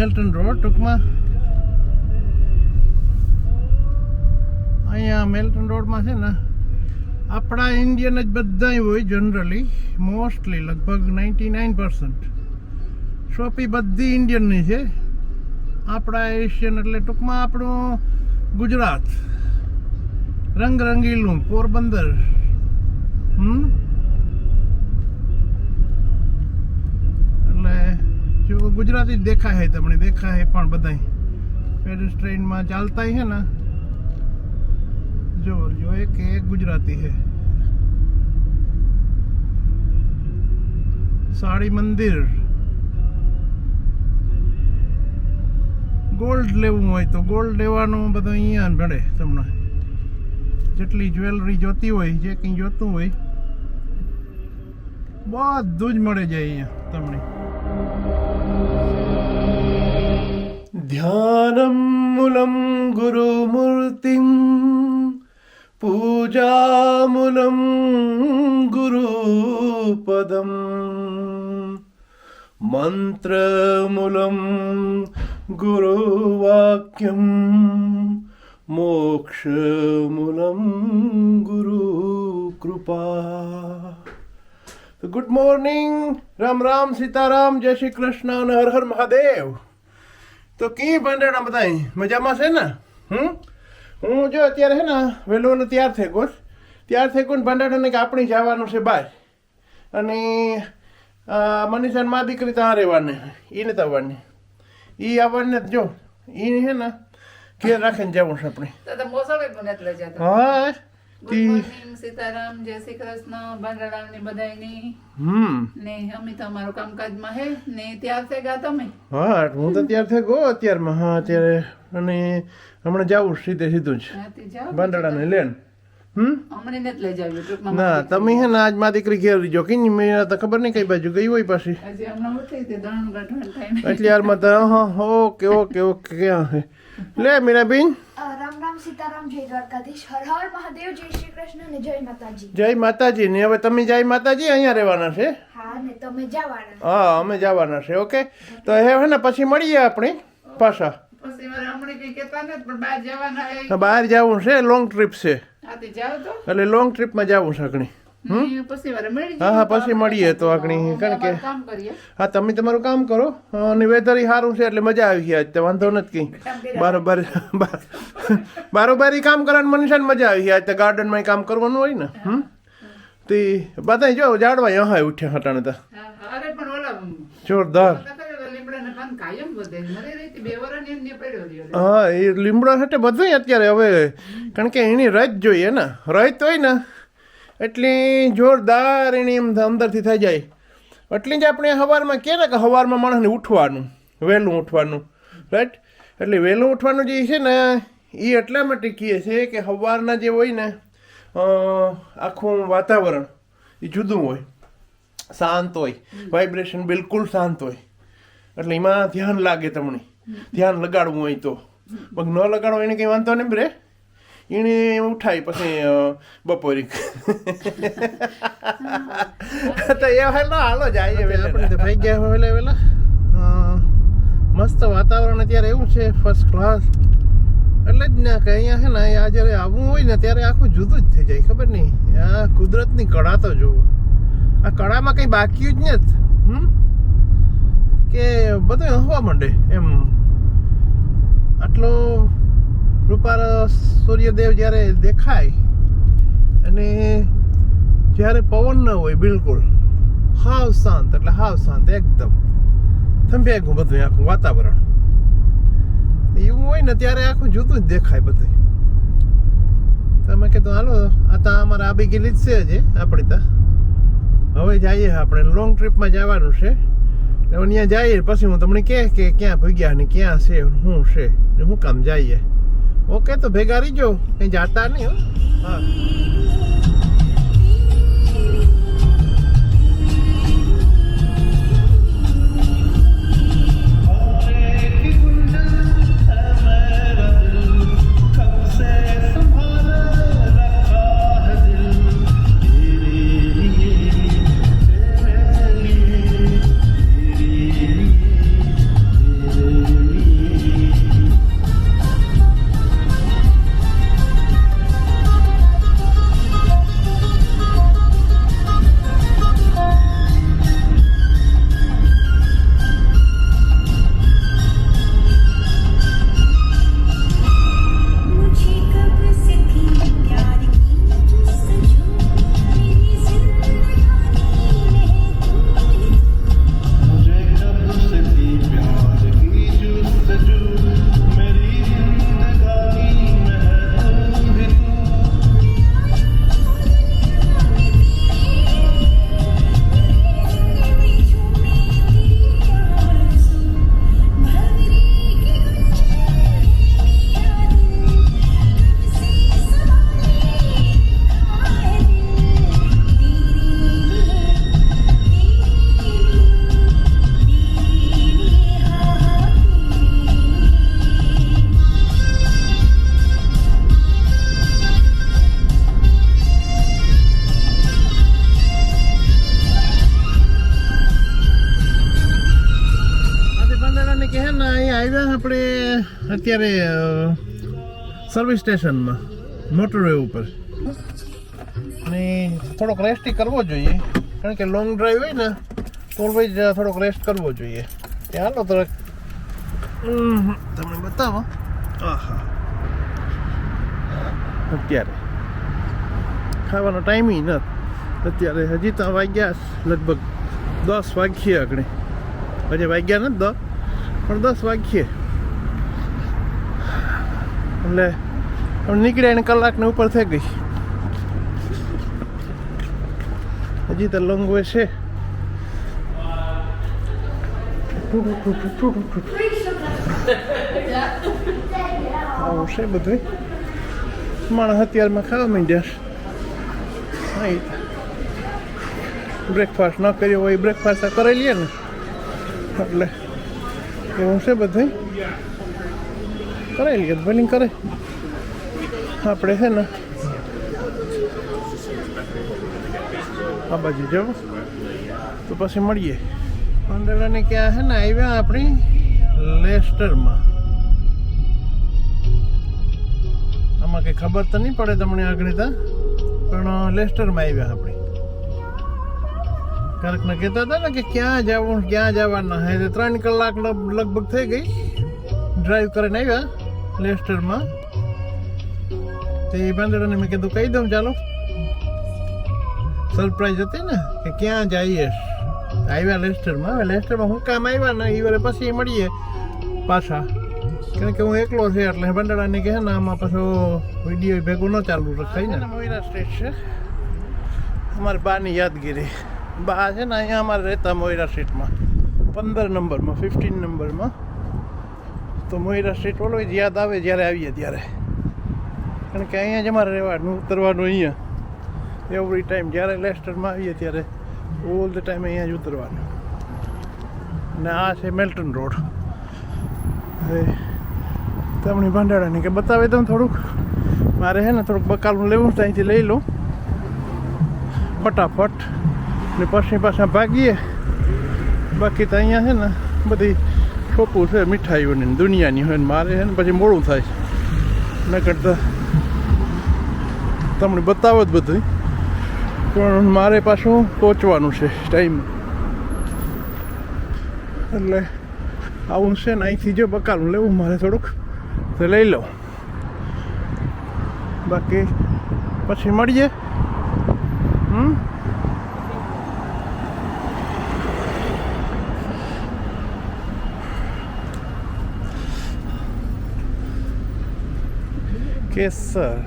Melton road ટૂંકમાં. અહીંયા Melton રોડમાં છે ને, આપણા ઇન્ડિયન જ બધા હોય જનરલી મોસ્ટલી લગભગ નાઇન્ટી નાઇન પર્સન્ટ શોપી બધી ઇન્ડિયનની છે. આપણા એશિયન એટલે ટૂંકમાં આપણું ગુજરાત. રંગરંગીલું, પોરબંદર. હમ? જો ગુજરાતી જ દેખાય છે તમને, દેખાય પણ બધાય. પેડેસ્ટ્રેનમાં ટ્રેનમાં ચાલતા છે ને. જો જો એક એક ગુજરાતી છે સાડી મંદિર. ગોલ્ડ લેવું હોય તો ગોલ્ડ લેવાનું બધું અહીંયા મળે તમને. જેટલી જ્વેલરી જોતી હોય, જે કંઈ જોતું હોય, બધું જ મળે જાય અહીંયા તમને. ધ્યાનમ મૂલમ ગુરુમૂર્તિમ પૂજામૂલમ ગુરુપદમ મંત્રમૂલમ ગુરુવાક્યમ મોક્ષમૂલમ ગુરુકૃપા તો ગુડ મોર્નિંગ રામ રામ સીતારામ જય શ્રી કૃષ્ણ અને હર હર મહાદેવ તો કી ભંડાણા બધા મજામાં છે ને? હમ? હું જો અત્યારે છે ને વહેલો તૈયાર થઈ ગયો તૈયાર થઈ ગયો ભંડારાને કે આપણે જવાનું છે બહાર. અને મનીષા મા દીકરી ત્યાં રહેવાની એને તવાની એ આવવાને. જો એ છે ને ઘેર રાખીને જવું છે આપણે. હા. સીતારામ. જય શ્રી કૃષ્ણ. બંડારામ ને બધાયની. હમ. ને અમે તો અમારું કામકાજમાં હે. ને ત્યાર થઈ ગયા તમે? હા હું તો ત્યાર થઈ ગયો અત્યારમાં. હા અત્યારે અને હમણાં જાવું સીધે સીધું જ. ત્યાંથી ને ટૂંકમાં ના તમે હે ને આજ મા દીકરી ઘેર રહીજો. કે મેં તો ખબર નહીં કઈ બાજુ ગઈ હોય પાછી. તે એટલે યારમાં તો હા ઓકે ઓકે ઓકે ક્યાં લે મીરાબેન રામ રામ સીતારામ જય દ્વારકાધીશ. હર હર મહાદેવ જય શ્રી કૃષ્ણ જય માતાજી. જય માતાજી. ને હવે તમે જય માતાજી અહીંયા રહેવાના છે? હા ને તમે જવાના. હા અમે જવાના છે ઓકે? તો હે હે ને પછી મળીએ આપણે પાછા. બહાર જવાના હે તો બહાર જવું છે લોંગ ટ્રીપ છે. એટલે લોંગ ટ્રીપમાં જવું છે મળી હા હા પછી મળીએ તો આગળ કારણ કે હા તમે તમારું કામ કરો. અને વેધર સારું છે એટલે મજા આવી આજ તો વાંધો નથી કંઈ. બારોબાર એ કામ કરવાની મનુષ્યને મજા આવી આજ તો ગાર્ડનમાં કામ કરવાનું હોય ને હમ? તે બધા જો જાડવા હા ઉઠ્યા હટાણે તો. જોરદાર. હા એ લીમડો હટે બધું અત્યારે હવે કારણ કે એની રજ જોઈએ ને રજ હોય ને એટલી જોરદાર એની એમ અંદરથી થઈ જાય. એટલી જ આપણે સવારમાં કહે ને કે સવારમાં માણસને ઉઠવાનું, વહેલું ઉઠવાનું રાઈટ એટલે વહેલું ઉઠવાનું જે છે ને, એ એટલા માટે કહે છે કે સવારના જે હોય ને આખું વાતાવરણ એ જુદું હોય, શાંત હોય વાઇબ્રેશન બિલકુલ શાંત હોય. એટલે એમાં ધ્યાન લાગે તમને. ધ્યાન લગાડવું હોય તો. પગ ન લગાડો, એને કંઈ વાંધો નહીં રે એને ઉઠાવી પછી બપોરી તો એ હાલો હાલો જાય ભાઈ ગયા વેલા અ, મસ્ત વાતાવરણ અત્યારે એવું છે ફર્સ્ટ ક્લાસ એટલે જ ને કે અહીંયા છે ને આ જ્યારે આવવું હોય ને ત્યારે આખું જુદું જ થઈ જાય ખબર નહીં આ કુદરતની કળા તો જુઓ આ કળામાં કંઈ બાકી જ નથી હમ કે બધું હવા માંડે એમ આટલો રૂપાર સૂર્યદેવ જ્યારે દેખાય અને જ્યારે પવન ન હોય બિલકુલ, હાવ શાંત, એટલે હાવ શાંત એકદમ. થંભ્યા ગયું બધું, આખું વાતાવરણ. એવું હોય ને ત્યારે આખું જુદું જ દેખાય બધું તમે કીધું હાલો, આ તો અમારે આબી ગયેલી જ છે હજી, આપણે તો. હવે જઈએ આપણે લોંગ ટ્રીપમાં જવાનું છે. હવે ત્યાં જઈએ, પછી હું તમને કહે કે ક્યાં ભગ્યા ને ક્યાં છે શું છે ને શું કામ જઈએ. ઓકે તો ભેગા રહીજો. કંઈ જાતા નહીં હો. અત્યારે સર્વિસ સ્ટેશનમાં મોટરવે ઉપર. અને થોડોક રેસ્ટ કરવો જોઈએ. કારણ કે લોંગ ડ્રાઈવ હોય ને, તો ઓલવેઝ થોડોક રેસ્ટ કરવો જોઈએ. ત્યાં હાલો તો તમને બતાવો. આહા. અત્યારે. ખાવાનો ટાઈમિંગ નથી અત્યારે હજી તો વાગ્યા લગભગ દસ વાગ્યે આગળ. હજી વાગ્યા નથી દસ, પણ દસ વાગ્યે. એટલે હવે નીકળ્યા એને કલાકને ઉપર થઈ ગઈ. હજી તો લોંગ છે. આવું છે બધું. માણસ અત્યારમાં ખાવા માંડ્યા છે. બ્રેકફાસ્ટ ન કર્યો હોય બ્રેકફાસ્ટ કરી લઈએ ને. એટલે એવું છે બધું. કરાવી લઈએ ભલે કરે આપણે છે ને આ બાજુ જવું. તો પછી મળીએ. પાંદડાને ક્યાં છે ને આવ્યા આપણી લેસ્ટરમાં. આમાં કંઈ ખબર તો નહીં પડે તમને આગળ તા, પણ લેસ્ટરમાં આવ્યા આપણે. ક્યારેકને કહેતા હતા ને કે ક્યાં જવું ક્યાં જવાના. હે ત્રણ કલાક લગભગ થઈ ગઈ. ડ્રાઈવ કરીને આવ્યા. લેસ્ટરમાં તે પાંદડાને મેં કીધું કહી દઉં ચાલો. સરપ્રાઈઝ હતી ને કે ક્યાં જઈએ? આવ્યા લેસ્ટરમાં હવે લેસ્ટરમાં હું કામ આવ્યા ને એ વારે પછી મળીએ પાછા. કારણ કે હું એકલો છે એટલે બંડાળાને કહે ને આમાં પાછો વીડિયો ભેગું ન ચાલુ રખાય ને. મોઈરા સ્ટેટ છે. અમારી બાની યાદગીરી. બા છે ને અહીંયા અમારે રહેતા મોઈરા સ્ટ્રીટમાં પંદર નંબરમાં ફિફ્ટીન નંબરમાં. તો મોઈરા સ્ટ્રીટ ઓલવેજ યાદ આવે જ્યારે આવીએ ત્યારે. કારણ કે અહીંયા જ અમારે રહેવાનું, ઉતરવાનું અહીંયા. એવરી ટાઈમ જ્યારે લેસ્ટરમાં આવીએ ત્યારે ઓલ ધ ટાઈમ અહીંયા જ ઉતરવાનું. ને આ છે મેલ્ટન રોડ તમને ભાંડાળાની કે બતાવી દઉં થોડુંક? મારે છે ને થોડુંક બકાલું લેવું ત્યાંથી લઈ લઉં. ફટાફટ. ને પછી પાછા ભાગીએ. બાકી તો અહીંયા છે ને બધી છોપું છે મીઠાઈઓની દુનિયાની હોય ને મારે છે ને પછી મોડું થાય. ન કરતા તમને બતાવો જ બધું પણ મારે પાછું પહોંચવાનું છે, ટાઈમ. એટલે આવું છે ને અહીંથી જો બકાલું લેવું મારે થોડુંક, તો લઈ લઉં. બાકી પછી મળીએ. હમ? કેસર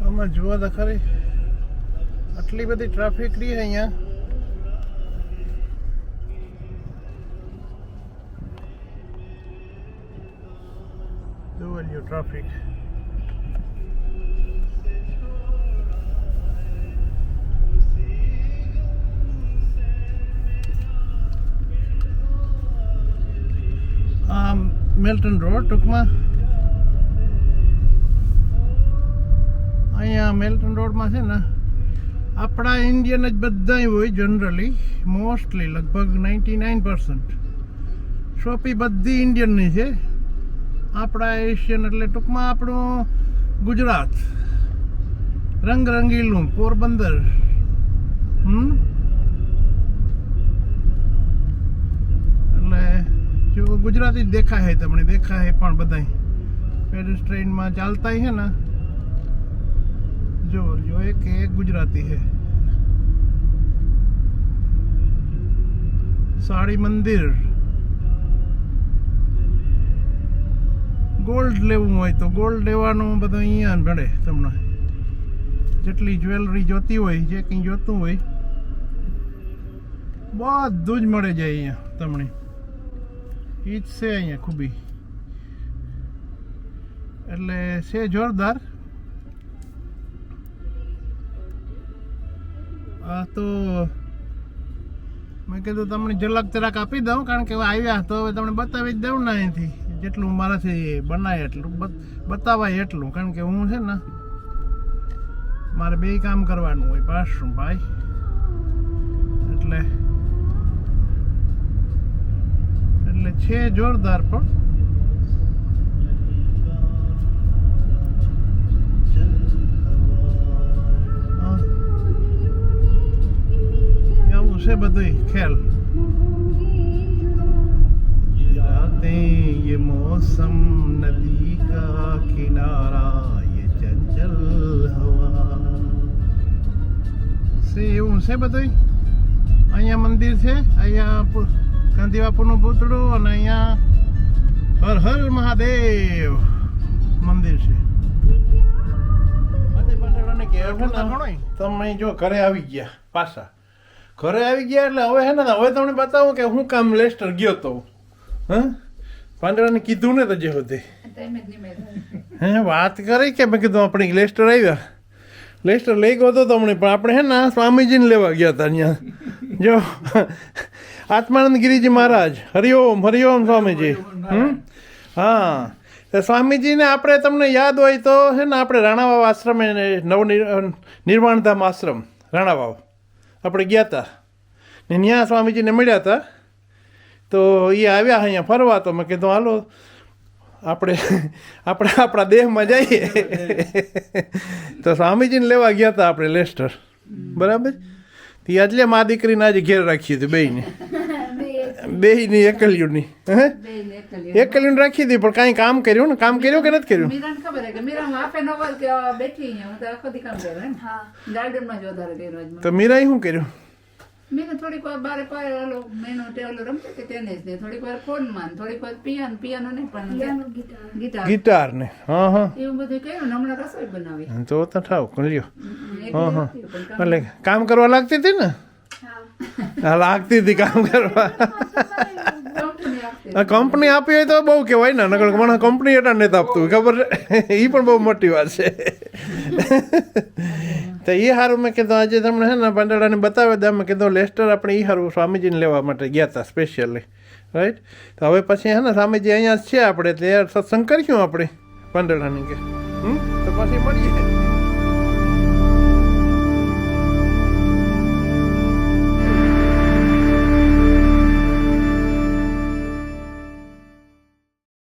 આમાં જુઓ તો ખરી આટલી બધી ટ્રાફિક રહી અહીંયા. લ્યો ટ્રાફિક આ મેલ્ટન રોડ ટૂંકમાં. અહીંયા મેલ્ટન રોડમાં છે ને, આપણા ઇન્ડિયન જ બધા હોય જનરલી મોસ્ટલી લગભગ નાઇન્ટી નાઇન પર્સન્ટ શોપી બધી ઇન્ડિયનની છે. આપણા એશિયન એટલે ટૂંકમાં આપણું ગુજરાત. રંગરંગીલું, પોરબંદર. હમ? ગુજરાતી દેખાય છે તમને, દેખાય પણ પેરિસ ટ્રેનમાં ચાલતા છે ને. જો જો એક એક ગુજરાતી છે. સાડી મંદિર. ગોલ્ડ લેવું હોય તો ગોલ્ડ લેવાનું બધું અહીંયા મળે તમને. જેટલી જ્વેલરી જોતી હોય, જે કંઈ જોતું હોય, બધું જ મળે જાય અહીંયા તમને. એ જ છે અહીંયા ખૂબી. એટલે છે જોરદાર. આ તો મેં કીધું તમને ઝલક જરાક આપી દઉં, કારણ કે આવ્યા તો હવે તમને બતાવી જ દઉં ને અહીંથી. જેટલું મારાથી બનાય એટલું બતાવાય એટલું. કારણ કે હું છે ને, મારે બે કામ કરવાનું હોય પાછું ભાઈ. છે જોરદાર પણ હા. એવું છે બધું ખેલ रातें ये मौसम नदी का किनारा ये चंचल हवा છે એવું છે બધું અહીંયા મંદિર છે અહીંયા પુ- ગાંધી બાપુનું પૂતળું અને અહીંયા હર હર મહાદેવ મંદિર છે. તમે જો ઘરે આવી ગયા પાછા. ઘરે આવી ગયા એટલે હવે હે ને હવે તમને બતાવું કે હું કામ લેસ્ટર ગયો તો. હા? પાંદડાને કીધું ને તો જે હોતે. હે વાત કરી કે મેં કીધું આપણે લેસ્ટર આવ્યા. લેસ્ટર લઈ ગયો તો તમને પણ આપણે હે ને સ્વામીજીને લેવા ગયા હતા અહીંયા. જો આત્માનંદ ગિરિજી મહારાજ. હરિઓમ હરિઓમ સ્વામીજી. હમ? હા. સ્વામીજીને આપણે તમને યાદ હોય તો છે ને આપણે રાણાવાવ આશ્રમે નવ નિર્વાણધામ આશ્રમ, રાણાવાવ. આપણે ગયા હતા ને ત્યાં સ્વામીજીને મળ્યા હતા તો એ આવ્યા અહીંયા ફરવા તો મેં કીધું, હાલો, આપણે આપણે આપણા દેહમાં જઈએ. તો સ્વામીજીને લેવા ગયા હતા આપણે લેસ્ટર. બરાબર? તે એટલે મા દીકરીને આજે ઘેર રાખી હતી બેયને. બેયની એકલિયુની હે. એકલિયુને. રાખી દી પણ કાંઈ કામ કર્યું ને? કામ કર્યું કે નથી કર્યું? મીરાન ખબર હે કે મીરાન આપે નો વાર કે બેઠી હું તો આખો દી કામ કરે હે. ગાર્ડનમાં જ વધારે ગઈ રોજમાં. તો મીરાએ શું કર્યું? મેં થોડીક વાર બારે પારે ઓલો મેનો ટેવલો રમતી હતી ટેનિસ ને થોડીક વાર ફોનમાં થોડીક વાર પિયાનો પિયાનો નહીં પણ પિયાનો ગીટાર. ગીટાર. ને હા હા. એવું બધું કર્યું ને હમણાં રસોઈ બનાવી. તો તો થાવ કર્યો. હા હા. કામ- એટલે કામ કરવા લાગતી હતી ને? લાગતી હતી કામ કરવા. કંપની આપી હોય તો બહુ કહેવાય ને, નકર મને કંપની એટલે નથી આપતું, ખબર છે? એ પણ બહુ મોટી વાત છે. તો એ સારું મેં કીધું, આજે તમને હે ને પાંદડાને બતાવ્યા હતા, મેં કીધું, લેસ્ટર આપણે એ સારું સ્વામીજીને લેવા માટે ગયા હતા સ્પેશિયલી રાઈટ તો હવે પછી હે ને સ્વામીજી અહીંયા છે આપણે તે સત્સંગ કરીશું આપણે પાંદડાની કે. હમ? તો પછી મળીએ.